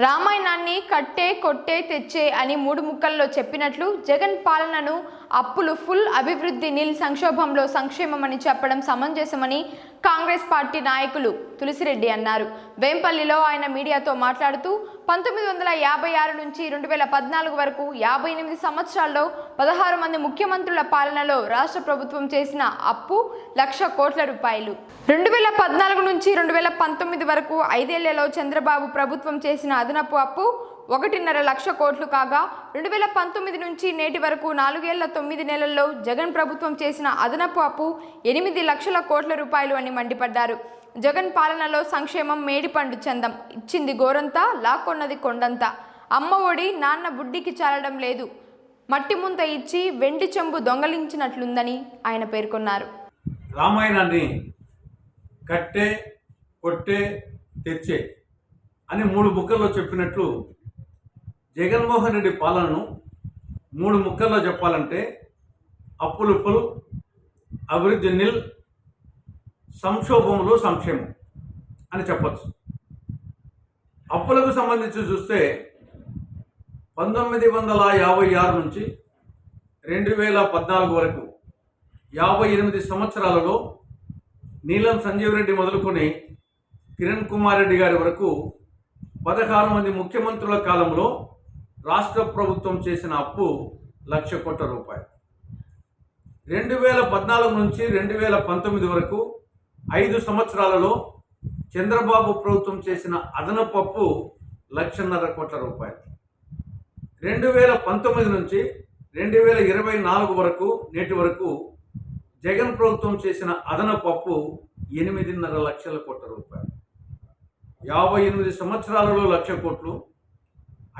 రామాయణాన్ని కట్టే కొట్టే తెచ్చే అని మూడు ముక్కల్లో చెప్పినట్లు జగన్ పాలనను అప్పులు ఫుల్ అభివృద్ధి నిల్ సంక్షోభంలో సంక్షేమమని చెప్పడం సమంజసమని కాంగ్రెస్ పార్టీ నాయకులు తులసిరెడ్డి అన్నారు. వేంపల్లిలో ఆయన మీడియాతో మాట్లాడుతూ పంతొమ్మిది వందల యాభై ఆరు నుంచి రెండు వేల పద్నాలుగు వరకు యాభై ఎనిమిది సంవత్సరాల్లో పదహారు మంది ముఖ్యమంత్రుల పాలనలో రాష్ట్ర ప్రభుత్వం చేసిన అప్పు లక్ష కోట్ల రూపాయలు. రెండు వేల పద్నాలుగు నుంచి రెండు వేల పంతొమ్మిది వరకు ఐదేళ్ళలో చంద్రబాబు ప్రభుత్వం చేసిన అదనపు అప్పు ఒకటిన్నర లక్ష కోట్లు కాగా రెండు వేల పంతొమ్మిది నుంచి నేటి వరకు నాలుగేళ్ళ తొమ్మిది నెలల్లో జగన్ ప్రభుత్వం చేసిన అదనపు అప్పు ఎనిమిది లక్షల కోట్ల రూపాయలు అని మండిపడ్డారు. జగన్ పాలనలో సంక్షేమం మేడిపండు చందం. ఇచ్చింది గోరంతా లాక్కొన్నది కొండంతా. అమ్మ ఒడి నాన్న బుడ్డికి చాలడం లేదు. మట్టి ముంత ఇచ్చి వెండి చెంబు దొంగలించినట్లుందని ఆయన పేర్కొన్నారు. రామాయణాన్ని కట్టే కొట్టే తెచ్చే అని మూడు బుక్కల్లో చెప్పినట్లు జగన్మోహన్ రెడ్డి పాలనను మూడు ముక్కల్లో చెప్పాలంటే అప్పులు ఫుల్ అభివృద్ధి నిల్ సంక్షోభములు సంక్షేమం అని చెప్పచ్చు. అప్పులకు సంబంధించి చూస్తే పంతొమ్మిది వందల యాభై ఆరు నుంచి రెండు వేల పద్నాలుగు వరకు యాభై ఎనిమిది సంవత్సరాలలో నీలం సంజీవ్ రెడ్డి మొదలుకొని కిరణ్ కుమార్ రెడ్డి గారి వరకు పదహారు మంది ముఖ్యమంత్రుల కాలంలో రాష్ట్ర ప్రభుత్వం చేసిన అప్పు లక్ష కోట్ల రూపాయలు. రెండు వేల పద్నాలుగు నుంచి రెండు వేల పంతొమ్మిది వరకు ఐదు సంవత్సరాలలో చంద్రబాబు ప్రభుత్వం చేసిన అదనపు అప్పు లక్షన్నర కోట్ల రూపాయలు. రెండు వేల పంతొమ్మిది నుంచి రెండు వేల ఇరవై నాలుగు వరకు నేటి వరకు జగన్ ప్రభుత్వం చేసిన అదనపు అప్పు ఎనిమిదిన్నర లక్షల కోట్ల రూపాయలు. యాభై ఎనిమిది సంవత్సరాలలో లక్ష కోట్లు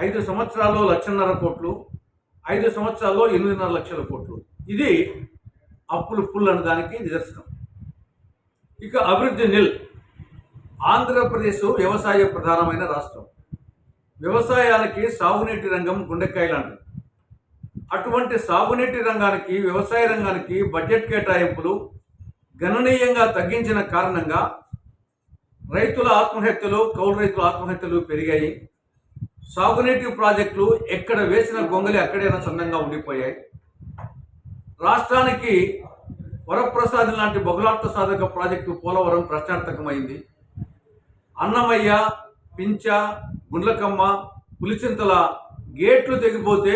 ఐదు సంవత్సరాల్లో లక్షన్నర కోట్లు ఐదు సంవత్సరాల్లో ఎనిమిదిన్నర లక్షల కోట్లు. ఇది అప్పులు ఫుల్ అనడానికి దానికి నిదర్శనం. ఇక అభివృద్ధి నిల్ ఆంధ్రప్రదేశ్ వ్యవసాయ ప్రధానమైన రాష్ట్రం. వ్యవసాయానికి సాగునీటి రంగం గుండెకాయ లాంటిది. అటువంటి సాగునీటి రంగానికి వ్యవసాయ రంగానికి బడ్జెట్ కేటాయింపులు గణనీయంగా తగ్గించిన కారణంగా రైతుల ఆత్మహత్యలు కౌలు రైతుల ఆత్మహత్యలు పెరిగాయి. సాగునీటి ప్రాజెక్టులు ఎక్కడ వేసిన గొంగలి అక్కడైనా సన్నంగా ఉండిపోయాయి. రాష్ట్రానికి వరప్రసాద్ లాంటి బహుళార్థ సాధక ప్రాజెక్టు పోలవరం ప్రశ్నార్థకమైంది. అన్నమయ్య పించ గుండ్లకమ్మ పులిచింతల గేట్లు తెగిపోతే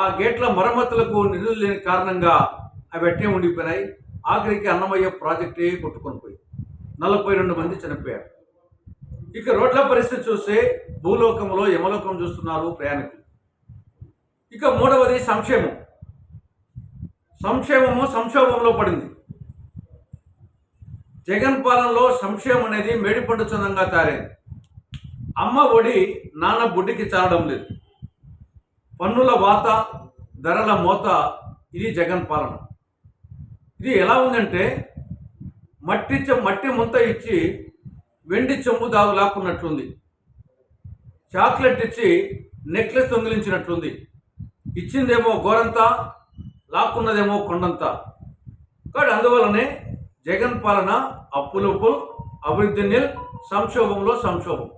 ఆ గేట్ల మరమ్మతులకు నిధులు లేని కారణంగా అవి అట్టే ఉండిపోయినాయి. ఆఖరికి అన్నమయ్య ప్రాజెక్టే కొట్టుకొని పోయి నలభై రెండు మంది చనిపోయారు. ఇక రోడ్ల పరిస్థితి చూస్తే భూలోకంలో యమలోకం చూస్తున్నారు ప్రయాణికులు. ఇక మూడవది సంక్షేమం. సంక్షేమము సంక్షోభంలో పడింది. జగన్ పాలనలో సంక్షేమం అనేది మేడిపండు చందంగా తయారైంది. అమ్మ ఒడి నాన్న బుడ్డికి చాలడం లేదు. పన్నుల వాత ధరల మోత ఇది జగన్ పాలన. ఇది ఎలా ఉందంటే మట్టి మట్టి ముంత ఇచ్చి వెండి చెంబు దాగు లాక్కున్నట్లుంది. చాక్లెట్ ఇచ్చి నెక్లెస్ దొంగిలించినట్లుంది. ఇచ్చిందేమో గోరంతా లాక్కున్నదేమో కొండంతా. కాబట్టి అందువలనే జగన్ పాలన అప్పులు అభివృద్ధి నిల్ సంక్షోభంలో సంక్షోభం.